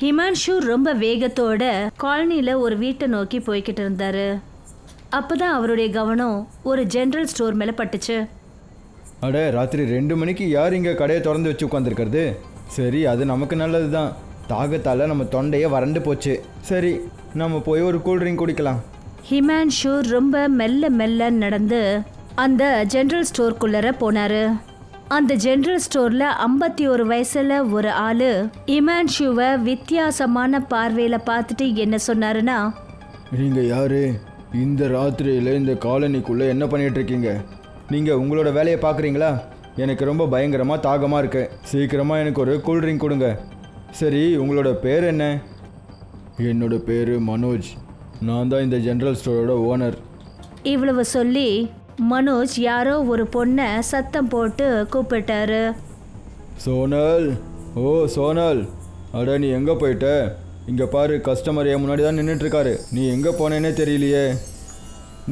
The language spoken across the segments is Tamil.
ஹிமான்ஷு ரொம்ப வேகத்தோட காலனில ஒரு வீட்டை நோக்கி போய்கிட்டு இருந்தாரு. அப்பதான் அவருடைய கவனம் ஒரு ஜெனரல் ஸ்டோர் மேல பட்டுச்சு. அட ராத்திரி ரெண்டு மணிக்கு யார் இங்கே கடையை திறந்து வச்சு உட்காந்துருக்கிறது சரி அது நமக்கு நல்லது தான் தாகத்தால் நம்ம தொண்டையே வறண்டு போச்சு. சரி நம்ம போய் ஒரு கூல்ட்ரிங்க் குடிக்கலாம். ஹிமான்ஷு ரொம்ப மெல்ல மெல்ல நடந்து அந்த ஜெனரல் ஸ்டோர்க்குள்ளர போனாரு. அந்த ஜெனரல் ஸ்டோர்ல ஐம்பத்தி ஒரு வயசுல ஒரு ஆளு ஹிமான்ஷுவை வித்தியாசமான பார்வையில பார்த்துட்டு என்ன சொன்னாருன்னா நீங்கள் யார்? இந்த ராத்திரியில் இந்த காலனிக்குள்ளே என்ன பண்ணிட்டு இருக்கீங்க? நீங்கள் உங்களோட வேலையை பார்க்குறீங்களா எனக்கு ரொம்ப பயங்கரமாக தாகமாக இருக்கு. சீக்கிரமாக எனக்கு ஒரு கூல்ட்ரிங்க் கொடுங்க. சரி உங்களோட பேர் என்ன? என்னோட பேர் மனோஜ். நான் தான் இந்த ஜென்ரல் ஸ்டோரோட ஓனர். இவ்வளவு சொல்லி மனோஜ் யாரோ ஒரு பொண்ணை சத்தம் போட்டு கூப்பிட்டாரு. சோனல் ஓ சோனல். அட நீ எங்கே போயிட்ட? இங்கே பாரு கஸ்டமர் என் முன்னாடி தான் நின்றுட்டுருக்காரு நீ எங்கே போனேன்னே தெரியலையே.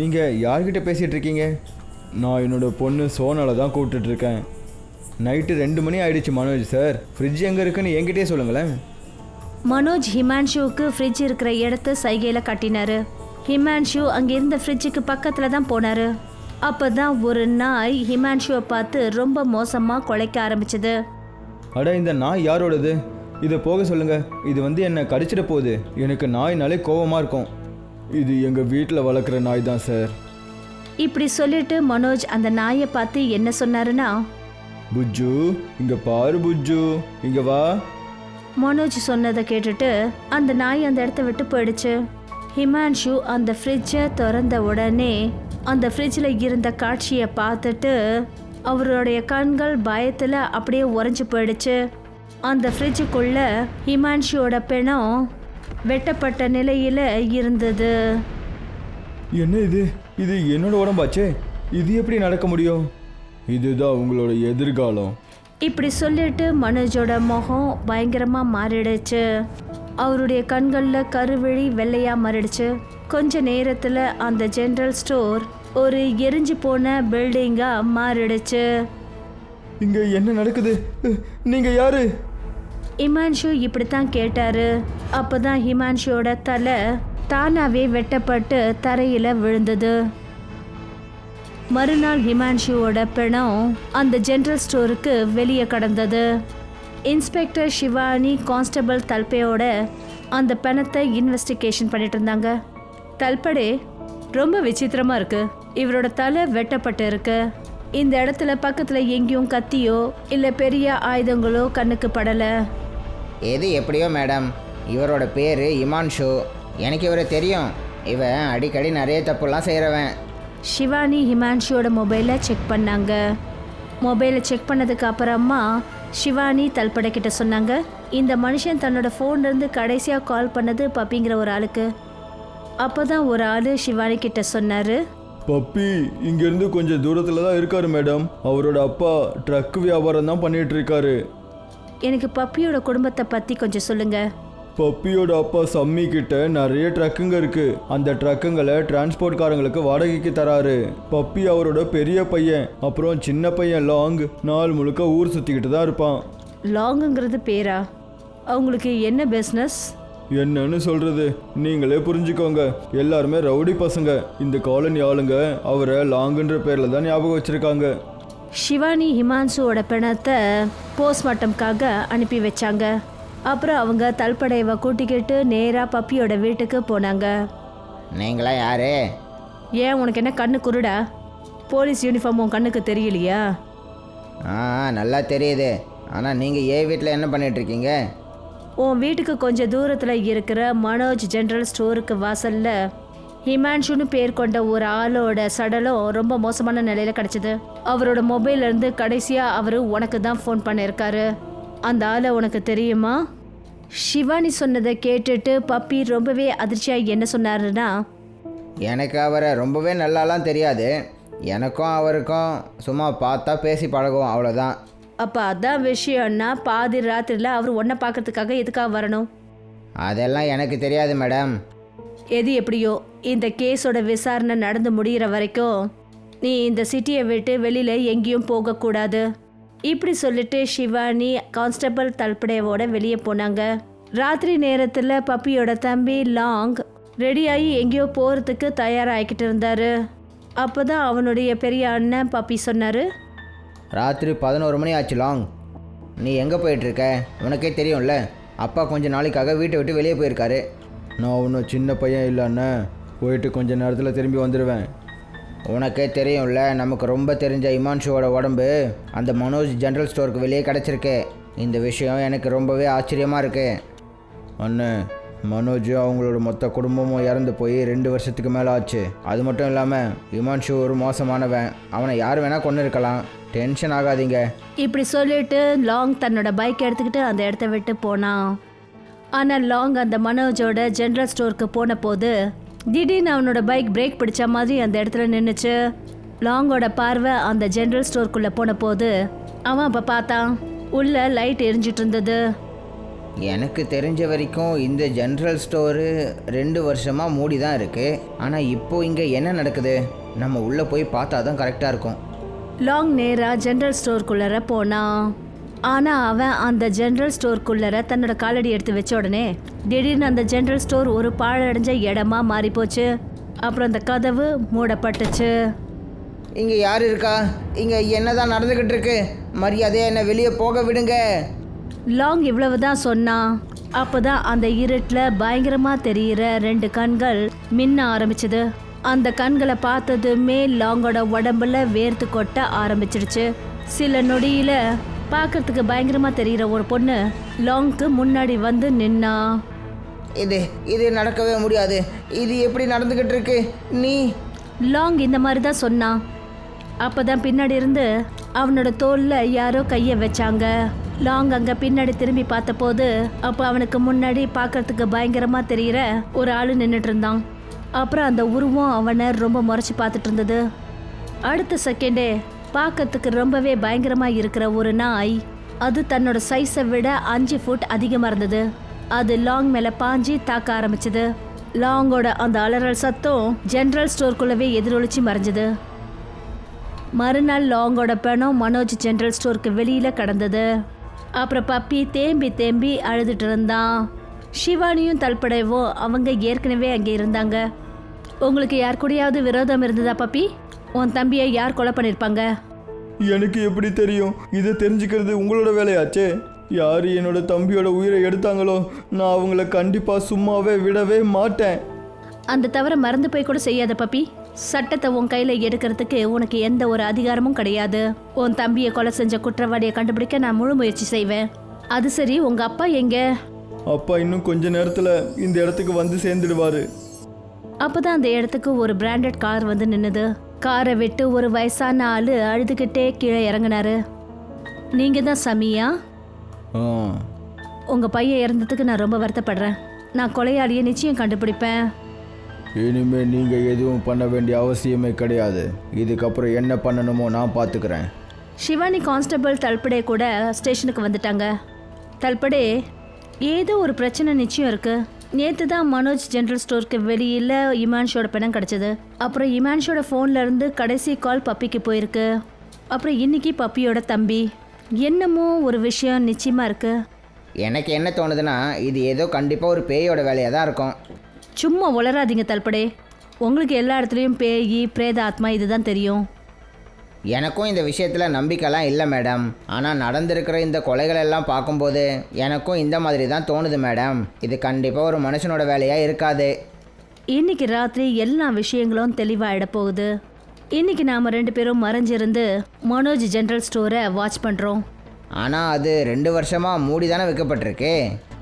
நீங்கள் யார்கிட்ட பேசிகிட்டு இருக்கீங்க நான் என்னோட பொண்ணு சோனலை தான் கூப்பிட்டுட்ருக்கேன். நைட்டு ரெண்டு மணி ஆயிடுச்சு மனோஜ் சார். ஃப்ரிட்ஜ் எங்கே இருக்குன்னு என்கிட்டயே சொல்லுங்களேன். மனோஜ் ஹிமான்ஷுவுக்கு ஃப்ரிட்ஜ் இருக்கிற இடத்த சைகையில காட்டினாரு. ஹிமான்ஷு அங்க இருந்த ஃப்ரிட்ஜுக்கு பக்கத்துல தான் போனாரு. அப்பதான் ஒரு நாய் ஹிமான்ஷுவை பார்த்து ரொம்ப மோசமா குலைக்க ஆரம்பிச்சது. அட இந்த நாய் யாரோடது? இதை போக சொல்லுங்க. இது வந்து என்னை கடிச்சிட போகுது. எனக்கு நாய்னாலே கோவமாக இருக்கும். இது எங்கள் வீட்டில் வளர்க்குற நாய் தான் சார். இப்படி சொல்லிட்டு மனோஜ் அந்த நாயை பார்த்து என்ன சொன்னாருன்னா புஜ்ஜு இங்கே பாரு புஜ்ஜு. இங்கே வா. மனோஜ் சொன்னதை கேட்டுட்டு அந்த நாய் அந்த இடத்த விட்டு போயிடுச்சு. ஹிமான்ஷு அந்த ஃப்ரிட்ஜை திறந்த உடனே அந்த ஃப்ரிட்ஜில் இருந்த காட்சியை பார்த்துட்டு அவருடைய கண்கள் பயத்தில் அப்படியே உறைஞ்சு போயிடுச்சு. அந்த ஃப்ரிட்ஜுக்குள்ள ஹிமான்ஷுவோட பிணம் வெட்டப்பட்ட நிலையில் இருந்தது. என்ன இது? இது என்னோட உடம்பாச்சே? இது எப்படி நடக்க முடியும்? இதுதான் உங்களோட எதிர்காலம். இப்படி சொல்லிட்டு மனோஜோட முகம் பயங்கரமா மாறிடுச்சு. அவருடைய கண்கள்ல கருவிழி வெள்ளையா மாறிடுச்சு. கொஞ்ச நேரத்துல அந்த ஜெனரல் ஸ்டோர் ஒரு எரிஞ்சு போன பில்டிங்கா மாறிடுச்சு. இங்க என்ன நடக்குது? நீங்க யாரு? ஹிமான்ஷு இப்படித்தான் கேட்டாரு. அப்பதான் ஹிமான்ஷுவோட தலை தானாவே வெட்டப்பட்டு தரையில விழுந்தது. மறுநாள் ஹிமான்ஷுவோட பிணம் அந்த ஜெனரல் ஸ்டோருக்கு வெளியே கடந்தது. இன்ஸ்பெக்டர் சிவானி கான்ஸ்டபிள் தல்பையோட அந்த பிணத்தை இன்வெஸ்டிகேஷன் பண்ணிட்டு இருந்தாங்க. தல்படே ரொம்ப விசித்திரமா இருக்கு. இவரோட தலை வெட்டப்பட்டு இருக்கு. இந்த இடத்துல பக்கத்துல எங்கேயும் கத்தியோ இல்ல பெரிய ஆயுதங்களோ கண்ணுக்கு படல. எது எப்படியோ மேடம். இவரோட பேர் இமான்ஷு. எனக்கு இவரை தெரியும். இவன் அடிக்கடி நிறைய தப்புலாம் செய்கிறவன் ஷிவானி ஹிமான்ஷியோட மொபைலை செக் பண்ணாங்க. மொபைலை செக் பண்ணதுக்கு அப்புறமா ஷிவானி தல்படை கிட்ட சொன்னாங்க இந்த மனுஷன் தன்னோட ஃபோன்லேருந்து கடைசியாக கால் பண்ணது பப்பிங்கிற ஒரு ஆளுக்கு. அப்போ தான் ஒரு ஆள் ஷிவானி கிட்ட சொன்னார். பப்பி இங்கேருந்து கொஞ்சம் தூரத்தில் தான் இருக்காரு மேடம். அவரோட அப்பா ட்ரக் வியாபாரம் தான் பண்ணிட்டு இருக்காரு எனக்கு பப்பியோட குடும்பத்தை பற்றி கொஞ்சம் சொல்லுங்கள் பப்பியோட அப்பா சம்மி கிட்ட நிறைய ட்ரக்குங்க இருக்கு. அந்த ட்ரக்குங்களை டிரான்ஸ்போர்ட்காரங்களுக்கு வாடகைக்கு தராரு. பப்பி அவரோட பெரிய பையன் அப்புறம் சின்ன பையன் லாங் நாள் முழுக்க ஊர் சுற்றிக்கிட்டு தான் இருப்பான். லாங்குங்கிறது பேரா? அவங்களுக்கு என்ன பிஸ்னஸ் என்னன்னு சொல்றது? நீங்களே புரிஞ்சுக்கோங்க. எல்லாருமே ரவுடி பசங்க. இந்த காலனி ஆளுங்க அவரை லாங்குன்ற பேர்ல தான் ஞாபகம் வச்சிருக்காங்க. ஷிவானி ஹிமான்சுவோட பிணத்தை போஸ்ட்மார்ட்டம்காக அனுப்பி வச்சாங்க. அப்புறம் அவங்க தல்படையவை கூட்டிக்கிட்டு நேராக பப்பியோட வீட்டுக்கு போனாங்க. நீங்களாம் யாரு? ஏன் உனக்கு என்ன கண்ணு குருடா? போலீஸ் யூனிஃபார்ம் உன் கண்ணுக்கு தெரியலையா? ஆ நல்லா தெரியுது. ஆனால் நீங்கள் ஏ வீட்டில் என்ன பண்ணிட்டு இருக்கீங்க? உன் வீட்டுக்கு கொஞ்சம் தூரத்தில் இருக்கிற மனோஜ் ஜென்ரல் ஸ்டோருக்கு வாசலில் ஹிமான்ஷுன்னு பேர் கொண்ட ஒரு ஆளோட சடலம் ரொம்ப மோசமான நிலையில் கிடச்சிது. அவரோட மொபைல்லேருந்து இருந்து அவர் உனக்கு தான் ஃபோன் பண்ணியிருக்காரு அந்த ஆளை உனக்கு தெரியுமா? ஷிவானி சொன்னதை கேட்டுட்டு பப்பி ரொம்பவே அதிர்ச்சியாக என்ன சொன்னாருன்னா எனக்கு அவரை ரொம்பவே நல்லாலாம் தெரியாது. எனக்கும் அவருக்கும் சும்மா பார்த்தா பேசி பழகுவோம் அவ்வளோதான் அப்ப அதான் விஷயம்னா பாதி ராத்திரில அவர் உன்னை பார்க்கறதுக்காக எதுக்காக வரணும்? அதெல்லாம் எனக்கு தெரியாது மேடம். எது எப்படியோ இந்த கேஸோட விசாரணை நடந்து முடிகிற வரைக்கும் நீ இந்த சிட்டியை விட்டு வெளியில எங்கேயும் போகக்கூடாது. இப்படி சொல்லிட்டு ஷிவானி கான்ஸ்டபிள் தல்படையோட வெளியே போனாங்க. ராத்திரி நேரத்தில் பப்பியோட தம்பி லாங் ரெடியாகி எங்கேயோ போகிறதுக்கு தயாராகிக்கிட்டு இருந்தாரு. அப்போ தான் அவனுடைய பெரிய அண்ணன் பப்பி சொன்னார். ராத்திரி பதினோரு மணி ஆச்சு லாங். நீ எங்கே போயிட்டுருக்க? உனக்கே தெரியும்ல. அப்பா கொஞ்சம் நாளைக்காக வீட்டை விட்டு வெளியே போயிருக்காரு. நான் ஒன்றும் சின்ன பையன் இல்லைண்ணே போயிட்டு கொஞ்சம் நேரத்தில் திரும்பி வந்துடுவேன் உனக்கே தெரியும்ல நமக்கு ரொம்ப தெரிஞ்ச இமான்ஷுவோட உடம்பு அந்த மனோஜ் ஜென்ரல் ஸ்டோருக்கு வெளியே கிடச்சிருக்கு. இந்த விஷயம் எனக்கு ரொம்பவே ஆச்சரியமாக இருக்கு. அண்ணே மனோஜ் அவங்களோட மொத்த குடும்பமும் இறந்து போய் ரெண்டு வருஷத்துக்கு மேலே ஆச்சு. அது மட்டும் இல்லாமல் இமான்ஷு ஒரு மோசமானவன். அவனை யார் வேணால் கொண்டு இருக்கலாம் டென்ஷன் ஆகாதீங்க. இப்படி சொல்லிட்டு லாங் தன்னோட பைக் எடுத்துக்கிட்டு அந்த இடத்த விட்டு போனான் ஆனால் லாங் அந்த மனோஜோட ஜென்ரல் ஸ்டோருக்கு போன போது திடீர்னு அவனோட பைக் பிரேக் பிடிச்ச மாதிரி அந்த இடத்துல நின்றுச்சு லாங்கோட பார்வை அந்த ஜென்ரல் ஸ்டோருக்குள்ளே போன போது அவன் அப்போ பார்த்தான் உள்ள லைட் எரிஞ்சிட்டு இருந்தது. எனக்கு தெரிஞ்ச வரைக்கும் இந்த ஜென்ரல் ஸ்டோரு ரெண்டு வருஷமாக மூடி தான் இருக்குது ஆனால் இப்போ இங்கே என்ன நடக்குது? நம்ம உள்ளே போய் பார்த்தா தான் கரெக்டாக இருக்கும். லாங் நேரா ஜென்ரல் ஸ்டோருக்குள்ளர போனான் ஆனா அவன் அந்த ஜென்ரல் ஸ்டோருக்குள்ளர தன்னோட காலடி எடுத்து வச்ச உடனே திடீர்னு அந்த ஜென்ரல் ஸ்டோர் ஒரு பாழடைஞ்ச இடமா மாறி போச்சு அப்புறம் அந்த கதவு மூடப்பட்டுச்சு. இங்கே யார் இருக்கா? இங்கே என்னதான் நடந்துக்கிட்டு இருக்கு? மரியாதையாக என்னை வெளியே போக விடுங்க. லாங் இவ்வளவுதான் சொன்னான் அப்போதான் அந்த இருட்டில் பயங்கரமா தெரியிற ரெண்டு கண்கள் மின்ன ஆரம்பிச்சது. அந்த கண்களை பார்த்ததுமே லாங்கோட உடம்புல வேர்த்து கொட்ட ஆரம்பிச்சிடுச்சு. சில நொடியில பார்க்கறதுக்கு பயங்கரமா தெரியிற ஒரு பொண்ணு லாங்க்கு முன்னாடி வந்து நின்னா. இது இது நடக்கவே முடியாது. இது எப்படி நடந்துக்கிட்டு இருக்கு நீ? லாங் இந்த மாதிரி தான் சொன்னான் அப்பதான் பின்னாடி இருந்து அவனோட தோல்ல யாரோ கைய வச்சாங்க. லாங் அங்க பின்னாடி திரும்பி பார்த்தபோது அப்ப அவனுக்கு முன்னாடி பார்க்கறதுக்கு பயங்கரமா தெரியிற ஒரு ஆளு நின்னுட்டு இருந்தான். அப்புறம் அந்த உருவம் அவனை ரொம்ப முறைச்சி பார்த்துட்டு இருந்தது. அடுத்த செகண்டே பார்க்கறதுக்கு ரொம்பவே பயங்கரமாக இருக்கிற ஒரு நாய் அது தன்னோட சைஸை விட அஞ்சு ஃபுட் அதிகமாக இருந்தது. அது லாங் மேலே பாஞ்சி தாக்க ஆரம்பிச்சது. லாங்கோட அந்த அலறல் சத்தம் ஜென்ரல் ஸ்டோர்க்குள்ளவே எதிரொலிச்சு மறைஞ்சது. மறுநாள் லாங்கோட பணம் மனோஜ் ஜென்ரல் ஸ்டோருக்கு வெளியில் கடந்தது. அப்புறம் பப்பி தேம்பி தேம்பி அழுதுட்டு இருந்தான். சிவானியும் தல்படைவும் அவங்க ஏற்கனவே அங்கே இருந்தாங்க. உங்களுக்கு யார் கூடயாவது விரோதம் இருந்ததா பப்பி? உன் தம்பியை யார் கொலை பண்ணியிருப்பாங்க எனக்கு எப்படி தெரியும்? இதை தெரிஞ்சுக்கிறது உங்களோட வேலையாச்சே? யார் என்னோட தம்பியோட உயிரை எடுத்தாங்களோ நான் அவங்கள கண்டிப்பாக சும்மாவே விடவே மாட்டேன். அந்த தவிர மறந்து போய் கூட செய்யாத பப்பி. சட்டத்தை உன் கையில எடுக்கிறதுக்கு உனக்கு எந்த ஒரு அதிகாரமும் கிடையாது. உன் தம்பியை கொலை செஞ்ச குற்றவாளியை கண்டுபிடிக்க நான் முழு முயற்சி செய்வேன். அது சரி உங்க அப்பா எங்க? அப்பா இன்னும் கொஞ்ச நேரத்தில் இந்த இடத்துக்கு வந்து சேர்ந்துடுவாரு. அப்பதான் அந்த இடத்துக்கு ஒரு பிராண்டட் கார் வந்து நின்னுது. காரை விட்டு ஒரு வயசான ஆளு அழுதுகிட்டே கீழே இறங்குனாரு. நீங்க தான் சமியா? உங்க பையன் இறந்ததுக்கு நான் ரொம்ப வருத்தப்படுறேன். நான் கொலையாளியை நிச்சயம் கண்டுபிடிப்பேன். இனிமே நீங்கள் எதுவும் பண்ண வேண்டிய அவசியமே கிடையாது. இதுக்கப்புறம் என்ன பண்ணணுமோ நான் பார்த்துக்கிறேன் சிவானி கான்ஸ்டபிள் தல்படே கூட ஸ்டேஷனுக்கு வந்துட்டாங்க. தல்படே ஏதோ ஒரு பிரச்சனை நிச்சயம் இருக்கு. நேற்று தான் மனோஜ் ஜென்ரல் ஸ்டோருக்கு வெளியில் இமான்ஷோட பணம் கிடச்சிது. அப்புறம் இமான்ஷோட ஃபோன்ல இருந்து கடைசி கால் பப்பிக்கு போயிருக்கு. அப்புறம் இன்னைக்கு பப்பியோட தம்பி. என்னமோ ஒரு விஷயம் நிச்சயமா இருக்கு. எனக்கு என்ன தோணுதுன்னா இது ஏதோ கண்டிப்பாக ஒரு பேயோட வேலையாக தான் இருக்கும். சும்மா உளராதீங்க தல்படே. உங்களுக்கு எல்லா இடத்துலையும் பேய் பிரேத ஆத்மா இதுதான் தெரியும். எனக்கும் இந்த விஷயத்தில் நம்பிக்கைலாம் இல்லை மேடம். ஆனால் நடந்திருக்கிற இந்த கொலைகள் எல்லாம் பார்க்கும்போது எனக்கும் இந்த மாதிரி தான் தோணுது மேடம். இது கண்டிப்பாக ஒரு மனுஷனோட வேலையாக இருக்காது. இன்னைக்கு ராத்திரி எல்லா விஷயங்களும் தெளிவாயிட போகுது. இன்னைக்கு நாம ரெண்டு பேரும் மறைஞ்சிருந்து மனோஜ் ஜென்ரல் ஸ்டோரை வாட்ச் பண்ணுறோம் ஆனால் அது ரெண்டு வருஷமாக மூடி தானே வைக்கப்பட்டிருக்கு.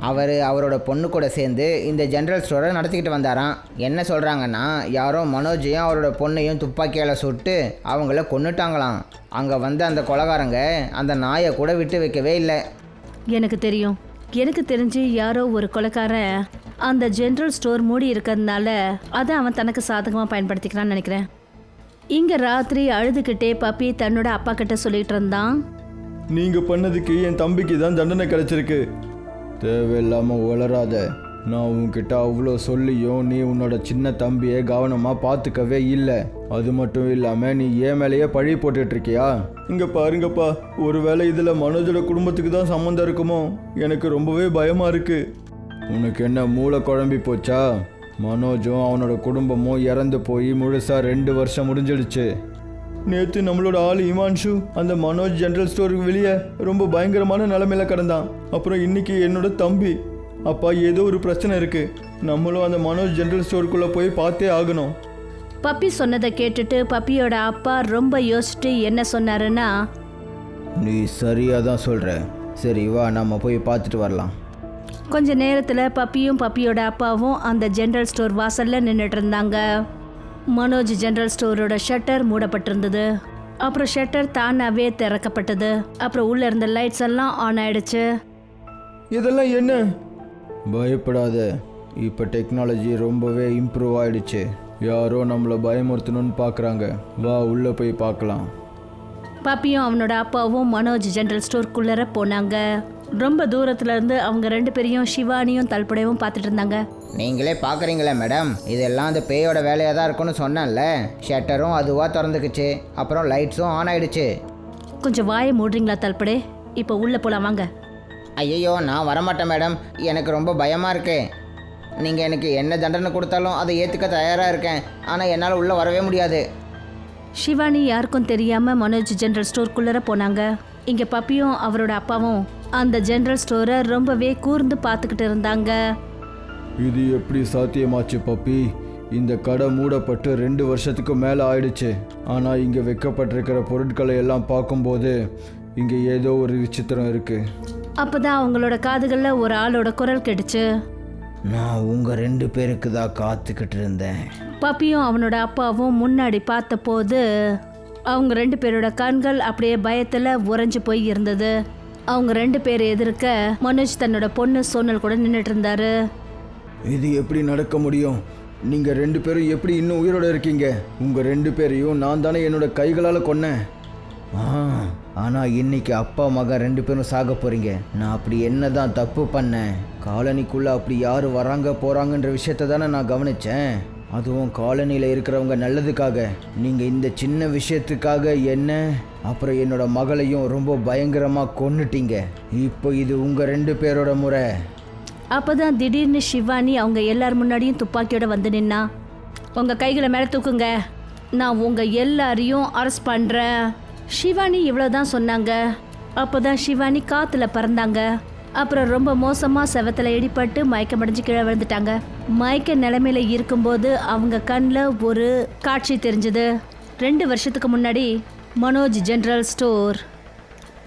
அவர் அவரோட பொண்ணு கூட சேர்ந்து இந்த ஜென்ரல் ஸ்டோரை நடத்திக்கிட்டு வந்தாராம். என்ன சொல்கிறாங்கன்னா யாரோ மனோஜையும் அவரோட பொண்ணையும் துப்பாக்கியால் சுட்டு அவங்கள கொன்னுட்டாங்களாம். அங்கே வந்து அந்த கொலகாரங்க அந்த நாயை கூட விட்டு வைக்கவே இல்லை. எனக்கு தெரியும். எனக்கு தெரிஞ்சு யாரோ ஒரு கொலைக்காரன் அந்த ஜென்ரல் ஸ்டோர் மூடி இருக்கிறதுனால அதை அவன் தனக்கு சாதகமாக பயன்படுத்திக்கிறான்னு நினைக்கிறேன். இங்கே ராத்திரி அழுதுகிட்டே பப்பி தன்னோட அப்பா கிட்ட சொல்லிட்டு இருந்தான். நீங்கள் பண்ணதுக்கு என் தம்பிக்கு தான் தண்டனை கிடைச்சிருக்கு. தேவையில்லாமல் உளராத நான் உன்கிட்ட அவ்வளோ சொல்லியும் நீ உன்னோட சின்ன தம்பியை கவனமாக பார்த்துக்கவே இல்லை. அது மட்டும் இல்லாமல் நீ ஏன் மேலேயே பழி போட்டுட்ருக்கியா? இங்கே பாருங்கப்பா. ஒருவேளை இதில் மனோஜோட குடும்பத்துக்கு தான் சம்மந்தம் இருக்குமோ? எனக்கு ரொம்பவே பயமாக இருக்குது உனக்கு என்ன மூளை குழம்பி போச்சா? மனோஜும் அவனோட குடும்பமும் இறந்து போய் முழுசாக ரெண்டு வருஷம் முடிஞ்சிடுச்சு. நேற்று நம்மளோட ஆள் இமான்ஷு அந்த மனோஜ் ஜென்ரல் ஸ்டோருக்கு வெளியே ரொம்ப பயங்கரமான நிலமையில கிடந்தான். அப்புறம் இன்னைக்கு என்னோட தம்பி. அப்பா ஏதோ ஒரு பிரச்சனை இருக்கு. நம்மளும் அந்த மனோஜ் ஜென்ரல் ஸ்டோருக்குள்ள போய் பார்த்தே ஆகணும். பப்பி சொன்னதை கேட்டுட்டு பப்பியோட அப்பா ரொம்ப யோசிச்சுட்டு என்ன சொன்னாருன்னா நீ சரியாக தான் சொல்கிற சரி வா நம்ம போய் பார்த்துட்டு வரலாம். கொஞ்ச நேரத்தில் பப்பியும் பப்பியோட அப்பாவும் அந்த ஜென்ரல் ஸ்டோர் வாசல்ல நின்றுட்டு இருந்தாங்க. மனோஜ் ஜென்ரல் ஸ்டோரோட ஷட்டர் மூடப்பட்டிருந்தது. அப்புறம் ஷட்டர் தானாவே திறக்கப்பட்டது. அப்புறம் உள்ள இருந்த லைட்ஸ் எல்லாம் ஆன் ஆயிடுச்சு. இதெல்லாம் என்ன? பயப்படாத. இப்போ டெக்னாலஜி ரொம்பவே இம்ப்ரூவ் ஆயிடுச்சு. யாரோ நம்மளை பயமுறுத்தணும்னு பார்க்குறாங்க வா உள்ளே போய் பார்க்கலாம் பப்பியும் அவனோட அப்பாவும் மனோஜ் ஜென்ரல் ஸ்டோருக்குள்ளர போனாங்க. ரொம்ப தூரத்துல இருந்து அவங்க ரெண்டு பேரையும் சிவானியும் தல்படையும் பார்த்துட்டு இருந்தாங்க. நீங்களே பார்க்குறீங்களே மேடம். இதெல்லாம் அந்த பேயோட வேலையாக தான் இருக்கும்னு சொன்னேன்ல. ஷட்டரும் அதுவாக திறந்துக்குச்சு. அப்புறம் லைட்ஸும் ஆன் ஆயிடுச்சு. கொஞ்சம் வாயை மூடுறீங்களா தல்படே? இப்போ உள்ள போலாம் வாங்க. ஐயையோ நான் வரமாட்டேன் மேடம். எனக்கு ரொம்ப பயமாக இருக்கு. நீங்கள் எனக்கு என்ன தண்டனை கொடுத்தாலும் அதை ஏற்றுக்க தயாராக இருக்கேன். ஆனால் என்னால் உள்ளே வரவே முடியாது. சிவானி யாருக்கும் தெரியாம மனோஜ் ஜெனரல் ஸ்டோருக்குள்ளர போனாங்க. இங்க பப்பியும் அவரோட அப்பாவும் அந்த ஜெனரல் ஸ்டோரை ரொம்பவே கூர்ந்து பார்த்துக்கிட்டு இருந்தாங்க. இது எப்படி சாத்தியமாச்சு பப்பி? இந்த கடை மூடப்பட்டு ரெண்டு வருஷத்துக்கு மேலே ஆயிடுச்சு. ஆனால் இங்கே வைக்கப்பட்டிருக்கிற பொருட்களை எல்லாம் பார்க்கும்போது இங்கே ஏதோ ஒரு விசித்திரம் இருக்குது அப்பதான் அவங்களோட காதுகள்ல ஒரு ஆளோட குரல் கேட்டுச்சு. நான் உங்கள் ரெண்டு பேருக்கு தான் காத்துக்கிட்டு இருந்தேன். பப்பியும் அவனோட அப்பாவும் முன்னாடி பார்த்தபோது அவங்க ரெண்டு பேரோட கண்கள் அப்படியே பயத்துல உறைஞ்சு போய் இருந்தது. அவங்க ரெண்டு பேர் எதிர்க்க மனோஜ் தன்னோட பொண்ணு சோனல் கூட நின்றுட்டு இருந்தாரு இது எப்படி நடக்க முடியும்? நீங்கள் ரெண்டு பேரும் எப்படி இன்னும் உயிரோட இருக்கீங்க? உங்கள் ரெண்டு பேரையும் நான் தானே என்னோட கைகளால் கொன்னேன். ஆ ஆனால் இன்னைக்கு அப்பா மகன் ரெண்டு பேரும் சாக போகிறீங்க நான் அப்படி என்ன தான் தப்பு பண்ணேன்? காலனிக்குள்ளே அப்படி யார் வராங்க போகிறாங்கன்ற விஷயத்த தானே நான் கவனித்தேன் அதுவும் காலனியில் இருக்கிறவங்க நல்லதுக்காக. நீங்கள் இந்த சின்ன விஷயத்துக்காக என்ன? அப்புறம் என்னோட மகளையும் ரொம்ப பயங்கரமாக கொன்னுட்டீங்க. இப்போ இது உங்கள் ரெண்டு பேரோட முறை. அப்போதான் திடீர்னு சிவானி அவங்க எல்லார் முன்னாடியும் துப்பாக்கியோட வந்து நின்னா. உங்கள் கைகளை மேலே தூக்குங்க. நான் உங்கள் எல்லாரையும் அரெஸ்ட் பண்ணுறேன் சிவானி இவ்வளோதான் சொன்னாங்க. அப்போதான் சிவானி காற்றுல பறந்தாங்க. அப்புறம் ரொம்ப மோசமாக செவத்தில் இடிப்பட்டு மயக்கமடைஞ்சு கீழே விழுந்துட்டாங்க. மயக்க நிலைமையில இருக்கும்போது அவங்க கண்ணில் ஒரு காட்சி தெரிஞ்சது. ரெண்டு வருஷத்துக்கு முன்னாடி மனோஜ் ஜென்ரல் ஸ்டோர்.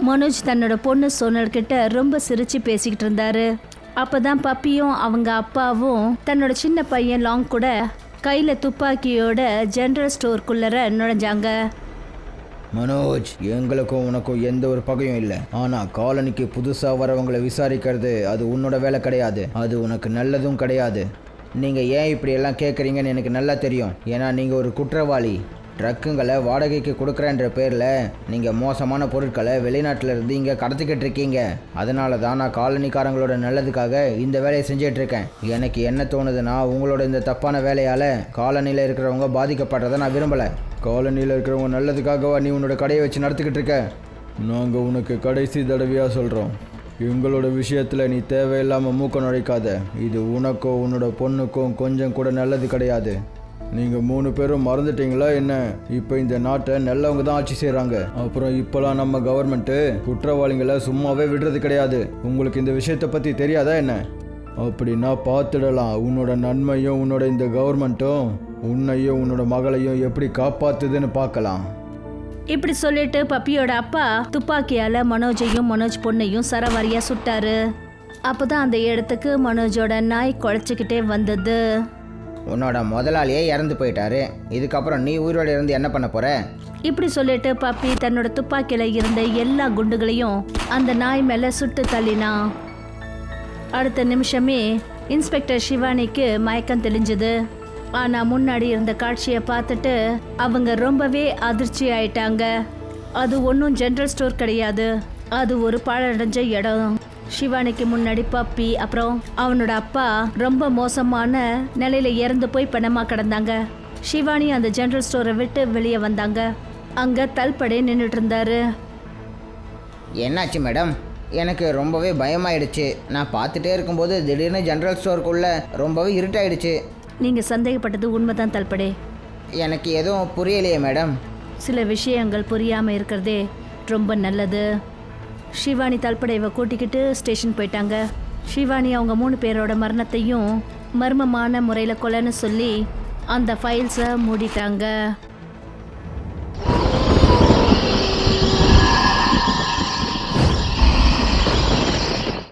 மனோஜ் தன்னோட பொண்ணு சோனல் கிட்ட ரொம்ப சிரித்து பேசிக்கிட்டு இருந்தாரு. அப்பதான் பப்பியும் அவங்க அப்பாவும் தன்னோட சின்ன பையன் லாங் கூட கையில் துப்பாக்கியோட ஜென்ரல் ஸ்டோர்க்குள்ளர நுழைஞ்சாங்க. மனோஜ் எங்களுக்கும் உனக்கும் எந்த ஒரு பகையும் இல்லை. ஆனால் காலனிக்கு புதுசாக வரவங்களை விசாரிக்கிறது அது உன்னோட வேலை கிடையாது. அது உனக்கு நல்லதும் கிடையாது. நீங்கள் ஏன் இப்படி எல்லாம் கேட்குறீங்கன்னு எனக்கு நல்லா தெரியும். ஏன்னா நீங்கள் ஒரு குற்றவாளி. ட்ரக்குங்களை வாடகைக்கு கொடுக்குறேன்ற பேரில் நீங்கள் மோசமான பொருட்களை வெளிநாட்டில் இருந்து இங்கே கடத்திக்கிட்டு இருக்கீங்க. அதனால தான் நான் காலனிக்காரங்களோட நல்லதுக்காக இந்த வேலையை செஞ்சிட்ருக்கேன் இருக்கேன். எனக்கு என்ன தோணுதுன்னா உங்களோட இந்த தப்பான வேலையால் காலனியில் இருக்கிறவங்க பாதிக்கப்படுறதை நான் விரும்பலை. காலனியில் இருக்கிறவங்க நல்லதுக்காகவா நீ உன்னோட கடையை வச்சு நடத்திக்கிட்டு இருக்க? நாங்கள் உனக்கு கடைசி தடவையாக சொல்கிறோம் எங்களோட விஷயத்தில் நீ தேவையில்லாமல் மூக்க நுழைக்காத. இது உனக்கும் உன்னோட பொண்ணுக்கும் கொஞ்சம் கூட நல்லது கிடையாது. நீங்கள் மூணு பேரும் மறந்துட்டீங்களா என்ன? இப்போ இந்த நாட்டை நல்லவங்க தான் ஆட்சி செய்கிறாங்க அப்புறம் இப்போலாம் நம்ம கவர்மெண்ட்டு குற்றவாளிகளை சும்மாவே விடுறது கிடையாது. உங்களுக்கு இந்த விஷயத்தை பற்றி தெரியாதா என்ன? அப்படின்னா பார்த்துடலாம். உன்னோட நன்மையும் உன்னோட இந்த கவர்மெண்ட்டும் உன்னையும் உன்னோட மகளையும் எப்படி காப்பாத்துதுன்னு பார்க்கலாம். இப்படி சொல்லிட்டு பப்பியோட அப்பா துப்பாக்கியால மனோஜையும் மனோஜ் பொண்ணையும் சரவாரியா சுட்டாரு. அப்பதான் அந்த இடத்துக்கு மனோஜோட நாய் குழைச்சிக்கிட்டே வந்தது. உன்னோட முதலாளியே இறந்து போயிட்டாரு. இதுக்கப்புறம் நீ உயிரோடு இருந்து என்ன பண்ண போற? இப்படி சொல்லிட்டு பப்பி தன்னோட துப்பாக்கியில இருந்த எல்லா குண்டுகளையும் அந்த நாய் மேல சுட்டு தள்ளினா. அடுத்த நிமிஷமே இன்ஸ்பெக்டர் சிவானிக்கு மயக்கம் தெளிஞ்சது. ஆனா முன்னாடி இருந்த காட்சியை பார்த்துட்டு அவங்க ரொம்பவே அதிர்ச்சி ஆயிட்டாங்க. அது ஒன்றும் ஜென்ரல் ஸ்டோர் கிடையாது. அது ஒரு பாழடைஞ்ச இடம். சிவானிக்கு முன்னாடி பப்பி அப்புறம் அவனோட அப்பா ரொம்ப மோசமான நிலையில இறந்து போய் பணமா கிடந்தாங்க. சிவானி அந்த ஜெனரல் ஸ்டோரை விட்டு வெளியே வந்தாங்க. அங்க தல்படே நின்றுட்டு இருந்தாரு. என்னாச்சு மேடம் எனக்கு ரொம்பவே பயமாயிடுச்சு. நான் பார்த்துட்டே இருக்கும்போது திடீர்னு ஜென்ரல் ஸ்டோருக்குள்ளே ரொம்பவே இருட்டாயிடுச்சு. நீங்கள் சந்தேகப்பட்டது உண்மைதான் தல்படே எனக்கு எதுவும் புரியலையே மேடம் சில விஷயங்கள் புரியாமல் இருக்கிறதே ரொம்ப நல்லது. ஷிவானி தல்படைவை கூட்டிக்கிட்டு ஸ்டேஷன் போயிட்டாங்க. ஷிவானி அவங்க மூணு பேரோட மரணத்தையும் மர்மமான முறையில் கொலைன்னு சொல்லி அந்த ஃபைல்ஸை மூடிட்டாங்க.